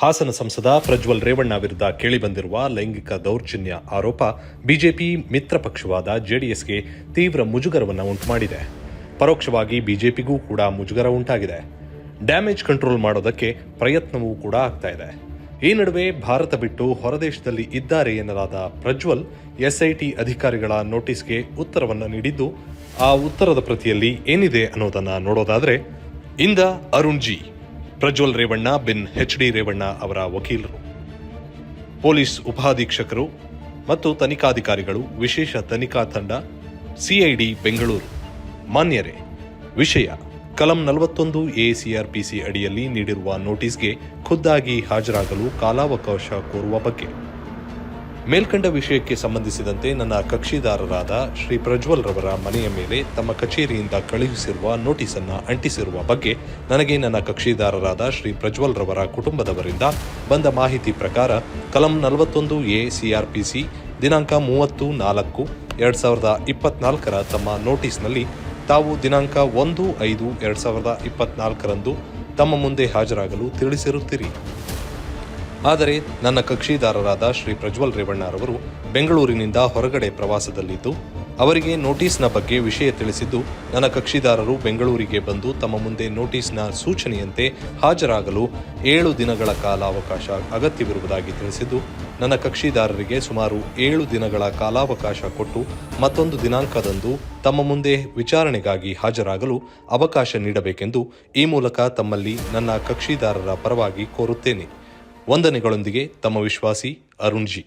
ಹಾಸನ ಸಂಸದ ಪ್ರಜ್ವಲ್ ರೇವಣ್ಣ ವಿರುದ್ಧ ಕೇಳಿಬಂದಿರುವ ಲೈಂಗಿಕ ದೌರ್ಜನ್ಯ ಆರೋಪ ಬಿಜೆಪಿ ಮಿತ್ರ ಪಕ್ಷವಾದ ಜೆಡಿಎಸ್ಗೆ ತೀವ್ರ ಮುಜುಗರವನ್ನು ಉಂಟುಮಾಡಿದೆ. ಪರೋಕ್ಷವಾಗಿ ಬಿಜೆಪಿಗೂ ಕೂಡ ಮುಜುಗರ ಉಂಟಾಗಿದೆ. ಡ್ಯಾಮೇಜ್ ಕಂಟ್ರೋಲ್ ಮಾಡೋದಕ್ಕೆ ಪ್ರಯತ್ನವೂ ಕೂಡ ಆಗ್ತಾ ಇದೆ. ಈ ನಡುವೆ ಭಾರತ ಬಿಟ್ಟು ಹೊರದೇಶದಲ್ಲಿ ಇದ್ದಾರೆ ಎನ್ನಲಾದ ಪ್ರಜ್ವಲ್, ಎಸ್ಐಟಿ ಅಧಿಕಾರಿಗಳ ನೋಟಿಸ್ಗೆ ಉತ್ತರವನ್ನು ನೀಡಿದ್ದು, ಆ ಉತ್ತರದ ಪ್ರತಿಯಲ್ಲಿ ಏನಿದೆ ಅನ್ನೋದನ್ನು ನೋಡೋದಾದರೆ, ಇಂದ ಅರುಣ್ ಜಿ ಪ್ರಜ್ವಲ್ ರೇವಣ್ಣ ಬಿನ್ ಎಚ್ ಡಿ ರೇವಣ್ಣ ಅವರ ವಕೀಲರು. ಪೊಲೀಸ್ ಉಪಾಧೀಕ್ಷಕರು ಮತ್ತು ತನಿಖಾಧಿಕಾರಿಗಳು ವಿಶೇಷ ತನಿಖಾ ತಂಡ ಸಿಐಡಿ ಬೆಂಗಳೂರು. ಮಾನ್ಯರೇ, ವಿಷಯ ಕಲಂ ನಲವತ್ತೊಂದು ಎಸಿಆರ್ಪಿಸಿ ಅಡಿಯಲ್ಲಿ ನೀಡಿರುವ ನೋಟಿಸ್ಗೆ ಖುದ್ದಾಗಿ ಹಾಜರಾಗಲು ಕಾಲಾವಕಾಶ ಕೋರುವ ಬಗ್ಗೆ. ಮೇಲ್ಕಂಡ ವಿಷಯಕ್ಕೆ ಸಂಬಂಧಿಸಿದಂತೆ ನನ್ನ ಕಕ್ಷಿದಾರರಾದ ಶ್ರೀ ಪ್ರಜ್ವಲ್ ರವರ ಮನೆಯ ಮೇಲೆ ತಮ್ಮ ಕಚೇರಿಯಿಂದ ಕಳುಹಿಸಿರುವ ನೋಟಿಸ್ ಅನ್ನು ಅಂಟಿಸಿರುವ ಬಗ್ಗೆ ನನಗೆ ನನ್ನ ಕಕ್ಷಿದಾರರಾದ ಶ್ರೀ ಪ್ರಜ್ವಲ್ ರವರ ಕುಟುಂಬದವರಿಂದ ಬಂದ ಮಾಹಿತಿ ಪ್ರಕಾರ ಕಲಂ ನಲವತ್ತೊಂದು ಎ ಸಿಆರ್ಪಿಸಿ ದಿನಾಂಕ ಮೂವತ್ತು ನಾಲ್ಕು ಎರಡ್ ಸಾವಿರದ ಇಪ್ಪತ್ನಾಲ್ಕರ ತಮ್ಮ ನೋಟಿಸ್ನಲ್ಲಿ ತಾವು ದಿನಾಂಕ ಒಂದು ಐದು ಎರಡ್ ಸಾವಿರದ ಇಪ್ಪತ್ನಾಲ್ಕರಂದು ತಮ್ಮ ಮುಂದೆ ಹಾಜರಾಗಲು ತಿಳಿಸಿರುತ್ತೀರಿ. ಆದರೆ ನನ್ನ ಕಕ್ಷಿದಾರರಾದ ಶ್ರೀ ಪ್ರಜ್ವಲ್ ರೇವಣ್ಣರವರು ಬೆಂಗಳೂರಿನಿಂದ ಹೊರಗಡೆ ಪ್ರವಾಸದಲ್ಲಿದ್ದು, ಅವರಿಗೆ ನೋಟಿಸ್ನ ಬಗ್ಗೆ ವಿಷಯ ತಿಳಿಸಿದ್ದು, ನನ್ನ ಕಕ್ಷಿದಾರರು ಬೆಂಗಳೂರಿಗೆ ಬಂದು ತಮ್ಮ ಮುಂದೆ ನೋಟಿಸ್ನ ಸೂಚನೆಯಂತೆ ಹಾಜರಾಗಲು ಏಳು ದಿನಗಳ ಕಾಲಾವಕಾಶ ಅಗತ್ಯವಿರುವುದಾಗಿ ತಿಳಿಸಿದ್ದು, ನನ್ನ ಕಕ್ಷಿದಾರರಿಗೆ ಸುಮಾರು ಏಳು ದಿನಗಳ ಕಾಲಾವಕಾಶ ಕೊಟ್ಟು ಮತ್ತೊಂದು ದಿನಾಂಕದಂದು ತಮ್ಮ ಮುಂದೆ ವಿಚಾರಣೆಗಾಗಿ ಹಾಜರಾಗಲು ಅವಕಾಶ ನೀಡಬೇಕೆಂದು ಈ ಮೂಲಕ ತಮ್ಮಲ್ಲಿ ನನ್ನ ಕಕ್ಷಿದಾರರ ಪರವಾಗಿ ಕೋರುತ್ತೇನೆ. ವಂದನೆಗಳೊಂದಿಗೆ ತಮ್ಮ ವಿಶ್ವಾಸಿ ಅರುಣ್ ಜಿ